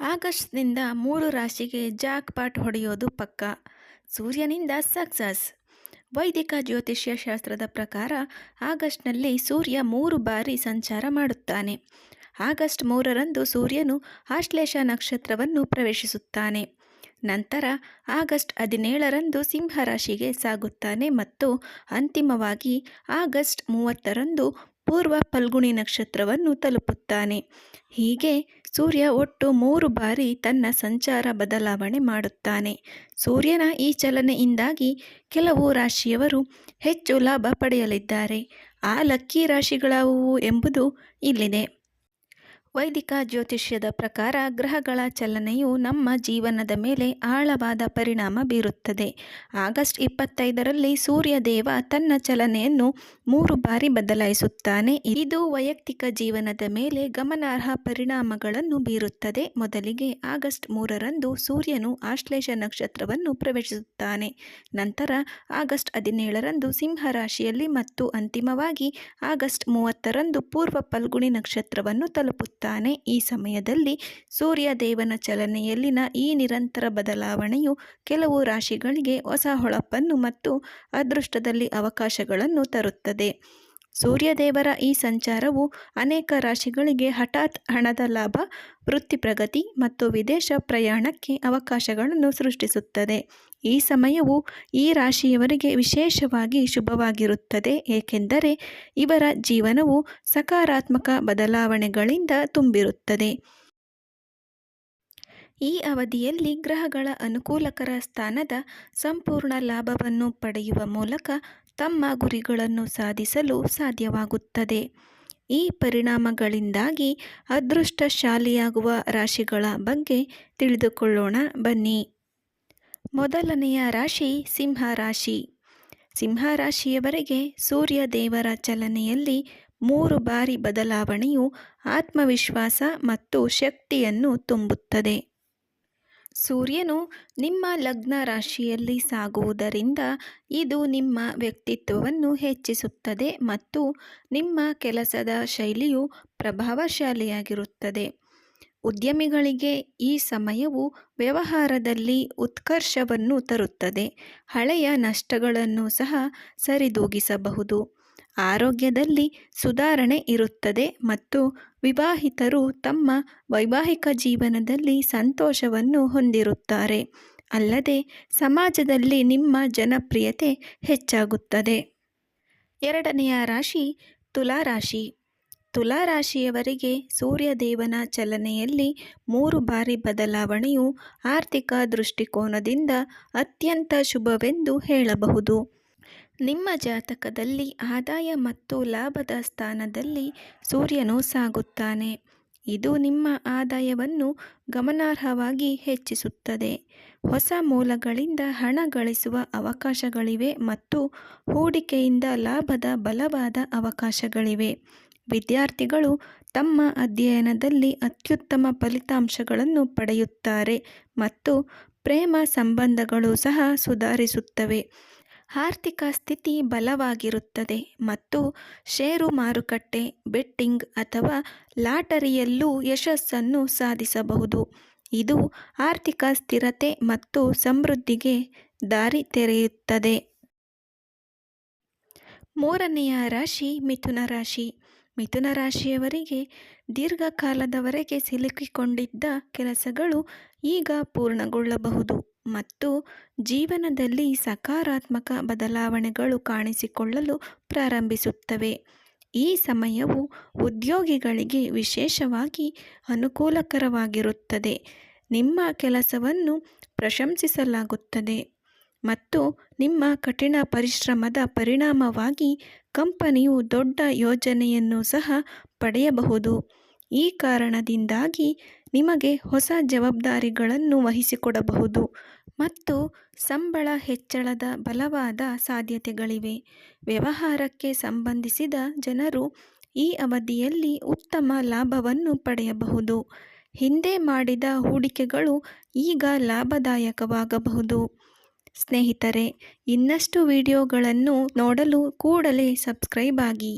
ಆಗಸ್ಟ್ನಿಂದ ಮೂರು ರಾಶಿಗೆ Jack pot ಹೊಡೆಯೋದು ಪಕ್ಕ. ಸೂರ್ಯನಿಂದ ಸಕ್ಸಸ್. ವೈದಿಕ ಜ್ಯೋತಿಷ್ಯ ಶಾಸ್ತ್ರದ ಪ್ರಕಾರ ಆಗಸ್ಟ್ನಲ್ಲಿ ಸೂರ್ಯ ಮೂರು ಬಾರಿ ಸಂಚಾರ ಮಾಡುತ್ತಾನೆ. ಆಗಸ್ಟ್ ಮೂರರಂದು ಸೂರ್ಯನು ಆಶ್ಲೇಷ ನಕ್ಷತ್ರವನ್ನು ಪ್ರವೇಶಿಸುತ್ತಾನೆ. ನಂತರ ಆಗಸ್ಟ್ ಹದಿನೇಳರಂದು ಸಿಂಹರಾಶಿಗೆ ಸಾಗುತ್ತಾನೆ ಮತ್ತು ಅಂತಿಮವಾಗಿ ಆಗಸ್ಟ್ ಮೂವತ್ತರಂದು ಪೂರ್ವ ಫಲ್ಗುಣಿ ನಕ್ಷತ್ರವನ್ನು ತಲುಪುತ್ತಾನೆ. ಹೀಗೆ ಸೂರ್ಯ ಒಟ್ಟು ಮೂರು ಬಾರಿ ತನ್ನ ಸಂಚಾರ ಬದಲಾವಣೆ ಮಾಡುತ್ತಾನೆ. ಸೂರ್ಯನ ಈ ಚಲನೆಯಿಂದಾಗಿ ಕೆಲವು ರಾಶಿಯವರು ಹೆಚ್ಚು ಲಾಭ ಪಡೆಯಲಿದ್ದಾರೆ. ಆ ಲಕ್ಕಿ ರಾಶಿಗಳಾವುವು ಎಂಬುದು ಇಲ್ಲಿದೆ. ವೈದಿಕ ಜ್ಯೋತಿಷ್ಯದ ಪ್ರಕಾರ ಗ್ರಹಗಳ ಚಲನೆಯು ನಮ್ಮ ಜೀವನದ ಮೇಲೆ ಆಳವಾದ ಪರಿಣಾಮ ಬೀರುತ್ತದೆ. ಆಗಸ್ಟ್ ಇಪ್ಪತ್ತೈದರಲ್ಲಿ ಸೂರ್ಯದೇವ ತನ್ನ ಚಲನೆಯನ್ನು ಮೂರು ಬಾರಿ ಬದಲಾಯಿಸುತ್ತಾನೆ. ಇದು ವೈಯಕ್ತಿಕ ಜೀವನದ ಮೇಲೆ ಗಮನಾರ್ಹ ಪರಿಣಾಮಗಳನ್ನು ಬೀರುತ್ತದೆ. ಮೊದಲಿಗೆ ಆಗಸ್ಟ್ ಮೂರರಂದು ಸೂರ್ಯನು ಆಶ್ಲೇಷ ನಕ್ಷತ್ರವನ್ನು ಪ್ರವೇಶಿಸುತ್ತಾನೆ. ನಂತರ ಆಗಸ್ಟ್ ಹದಿನೇಳರಂದು ಸಿಂಹ ರಾಶಿಯಲ್ಲಿ ಮತ್ತು ಅಂತಿಮವಾಗಿ ಆಗಸ್ಟ್ ಮೂವತ್ತರಂದು ಪೂರ್ವ ಫಲ್ಗುಣಿ ನಕ್ಷತ್ರವನ್ನು ತಲುಪುತ್ತಾನೆ ಈ ಸಮಯದಲ್ಲಿ ಸೂರ್ಯ ದೇವನ ಚಲನೆಯಲ್ಲಿನ ಈ ನಿರಂತರ ಬದಲಾವಣೆಯು ಕೆಲವು ರಾಶಿಗಳಿಗೆ ಹೊಸ ಹೊಳಪನ್ನು ಮತ್ತು ಅದೃಷ್ಟದಲ್ಲಿ ಅವಕಾಶಗಳನ್ನು ತರುತ್ತದೆ. ಸೂರ್ಯದೇವರ ಈ ಸಂಚಾರವು ಅನೇಕ ರಾಶಿಗಳಿಗೆ ಹಠಾತ್ ಹಣದ ಲಾಭ, ವೃತ್ತಿ ಪ್ರಗತಿ ಮತ್ತು ವಿದೇಶ ಪ್ರಯಾಣಕ್ಕೆ ಅವಕಾಶಗಳನ್ನು ಸೃಷ್ಟಿಸುತ್ತದೆ. ಈ ಸಮಯವು ಈ ರಾಶಿಯವರಿಗೆ ವಿಶೇಷವಾಗಿ ಶುಭವಾಗಿರುತ್ತದೆ, ಏಕೆಂದರೆ ಇವರ ಜೀವನವು ಸಕಾರಾತ್ಮಕ ಬದಲಾವಣೆಗಳಿಂದ ತುಂಬಿರುತ್ತದೆ. ಈ ಅವಧಿಯಲ್ಲಿ ಗ್ರಹಗಳ ಅನುಕೂಲಕರ ಸ್ಥಾನದ ಸಂಪೂರ್ಣ ಲಾಭವನ್ನು ಪಡೆಯುವ ಮೂಲಕ ತಮ್ಮ ಗುರಿಗಳನ್ನು ಸಾಧಿಸಲು ಸಾಧ್ಯವಾಗುತ್ತದೆ. ಈ ಪರಿಣಾಮಗಳಿಂದಾಗಿ ಅದೃಷ್ಟಶಾಲಿಯಾಗುವ ರಾಶಿಗಳ ಬಗ್ಗೆ ತಿಳಿದುಕೊಳ್ಳೋಣ, ಬನ್ನಿ. ಮೊದಲನೆಯ ರಾಶಿ ಸಿಂಹ ರಾಶಿ. ಸಿಂಹ ರಾಶಿಯವರೆಗೆ ಸೂರ್ಯ ದೇವರ ಚಲನೆಯಲ್ಲಿ ಮೂರು ಬಾರಿ ಬದಲಾವಣೆಯು ಆತ್ಮವಿಶ್ವಾಸ ಮತ್ತು ಶಕ್ತಿಯನ್ನು ತುಂಬುತ್ತದೆ. ಸೂರ್ಯನು ನಿಮ್ಮ ಲಗ್ನ ರಾಶಿಯಲ್ಲಿ ಸಾಗುವುದರಿಂದ ಇದು ನಿಮ್ಮ ವ್ಯಕ್ತಿತ್ವವನ್ನು ಹೆಚ್ಚಿಸುತ್ತದೆ ಮತ್ತು ನಿಮ್ಮ ಕೆಲಸದ ಶೈಲಿಯು ಪ್ರಭಾವಶಾಲಿಯಾಗಿರುತ್ತದೆ. ಉದ್ಯಮಿಗಳಿಗೆ ಈ ಸಮಯವು ವ್ಯವಹಾರದಲ್ಲಿ ಉತ್ಕರ್ಷವನ್ನು ತರುತ್ತದೆ. ಹಳೆಯ ನಷ್ಟಗಳನ್ನು ಸಹ ಸರಿದೂಗಿಸಬಹುದು. ಆರೋಗ್ಯದಲ್ಲಿ ಸುಧಾರಣೆ ಇರುತ್ತದೆ ಮತ್ತು ವಿವಾಹಿತರು ತಮ್ಮ ವೈವಾಹಿಕ ಜೀವನದಲ್ಲಿ ಸಂತೋಷವನ್ನು ಹೊಂದಿರುತ್ತಾರೆ. ಅಲ್ಲದೆ, ಸಮಾಜದಲ್ಲಿ ನಿಮ್ಮ ಜನಪ್ರಿಯತೆ ಹೆಚ್ಚಾಗುತ್ತದೆ. ಎರಡನೆಯ ರಾಶಿ ತುಲಾ ರಾಶಿ ತುಲಾ ರಾಶಿಯವರಿಗೆ ಸೂರ್ಯದೇವನ ಚಲನೆಯಲ್ಲಿ ಮೂರು ಬಾರಿ ಬದಲಾವಣೆಯು ಆರ್ಥಿಕ ದೃಷ್ಟಿಕೋನದಿಂದ ಅತ್ಯಂತ ಶುಭವೆಂದು ಹೇಳಬಹುದು. ನಿಮ್ಮ ಜಾತಕದಲ್ಲಿ ಆದಾಯ ಮತ್ತು ಲಾಭದ ಸ್ಥಾನದಲ್ಲಿ ಸೂರ್ಯನು ಸಾಗುತ್ತಾನೆ. ಇದು ನಿಮ್ಮ ಆದಾಯವನ್ನು ಗಮನಾರ್ಹವಾಗಿ ಹೆಚ್ಚಿಸುತ್ತದೆ. ಹೊಸ ಮೂಲಗಳಿಂದ ಹಣ ಗಳಿಸುವ ಅವಕಾಶಗಳಿವೆ ಮತ್ತು ಹೂಡಿಕೆಯಿಂದ ಲಾಭದ ಬಲವಾದ ಅವಕಾಶಗಳಿವೆ. ವಿದ್ಯಾರ್ಥಿಗಳು ತಮ್ಮ ಅಧ್ಯಯನದಲ್ಲಿ ಅತ್ಯುತ್ತಮ ಫಲಿತಾಂಶಗಳನ್ನು ಪಡೆಯುತ್ತಾರೆ ಮತ್ತು ಪ್ರೇಮ ಸಂಬಂಧಗಳು ಸಹ ಸುಧಾರಿಸುತ್ತವೆ. ಆರ್ಥಿಕ ಸ್ಥಿತಿ ಬಲವಾಗಿರುತ್ತದೆ ಮತ್ತು ಷೇರು ಮಾರುಕಟ್ಟೆ, ಬೆಟ್ಟಿಂಗ್ ಅಥವಾ ಲಾಟರಿಯಲ್ಲೂ ಯಶಸ್ಸನ್ನು ಸಾಧಿಸಬಹುದು. ಇದು ಆರ್ಥಿಕ ಸ್ಥಿರತೆ ಮತ್ತು ಸಮೃದ್ಧಿಗೆ ದಾರಿ ತೆರೆಯುತ್ತದೆ. ಮೂರನೆಯ ರಾಶಿ ಮಿಥುನ ರಾಶಿ. ಮಿಥುನ ರಾಶಿಯವರಿಗೆ ದೀರ್ಘಕಾಲದವರೆಗೆ ಸಿಲುಕಿಕೊಂಡಿದ್ದ ಕೆಲಸಗಳು ಈಗ ಪೂರ್ಣಗೊಳ್ಳಬಹುದು. ಮತ್ತು ಜೀವನದಲ್ಲಿ ಸಕಾರಾತ್ಮಕ ಬದಲಾವಣೆಗಳು ಕಾಣಿಸಿಕೊಳ್ಳಲು ಪ್ರಾರಂಭಿಸುತ್ತವೆ. ಈ ಸಮಯವು ಉದ್ಯೋಗಿಗಳಿಗೆ ವಿಶೇಷವಾಗಿ ಅನುಕೂಲಕರವಾಗಿರುತ್ತದೆ. ನಿಮ್ಮ ಕೆಲಸವನ್ನು ಪ್ರಶಂಸಿಸಲಾಗುತ್ತದೆ ಮತ್ತು ನಿಮ್ಮ ಕಠಿಣ ಪರಿಶ್ರಮದ ಪರಿಣಾಮವಾಗಿ ಕಂಪನಿಯು ದೊಡ್ಡ ಯೋಜನೆಯನ್ನು ಸಹ ಪಡೆಯಬಹುದು. ಈ ಕಾರಣದಿಂದಾಗಿ ನಿಮಗೆ ಹೊಸ ಜವಾಬ್ದಾರಿಗಳನ್ನು ವಹಿಸಿಕೊಡಬಹುದು. ಮತ್ತು ಸಂಬಳ ಹೆಚ್ಚಳದ ಬಲವಾದ ಸಾಧ್ಯತೆಗಳಿವೆ. ವ್ಯವಹಾರಕ್ಕೆ ಸಂಬಂಧಿಸಿದ ಜನರು ಈ ಅವಧಿಯಲ್ಲಿ ಉತ್ತಮ ಲಾಭವನ್ನು ಪಡೆಯಬಹುದು. ಹಿಂದೆ ಮಾಡಿದ ಹೂಡಿಕೆಗಳು ಈಗ ಲಾಭದಾಯಕವಾಗಬಹುದು. ಸ್ನೇಹಿತರೆ, ಇನ್ನಷ್ಟು ವಿಡಿಯೋಗಳನ್ನು ನೋಡಲು ಕೂಡಲೇ ಸಬ್ಸ್ಕ್ರೈಬ್ ಆಗಿ.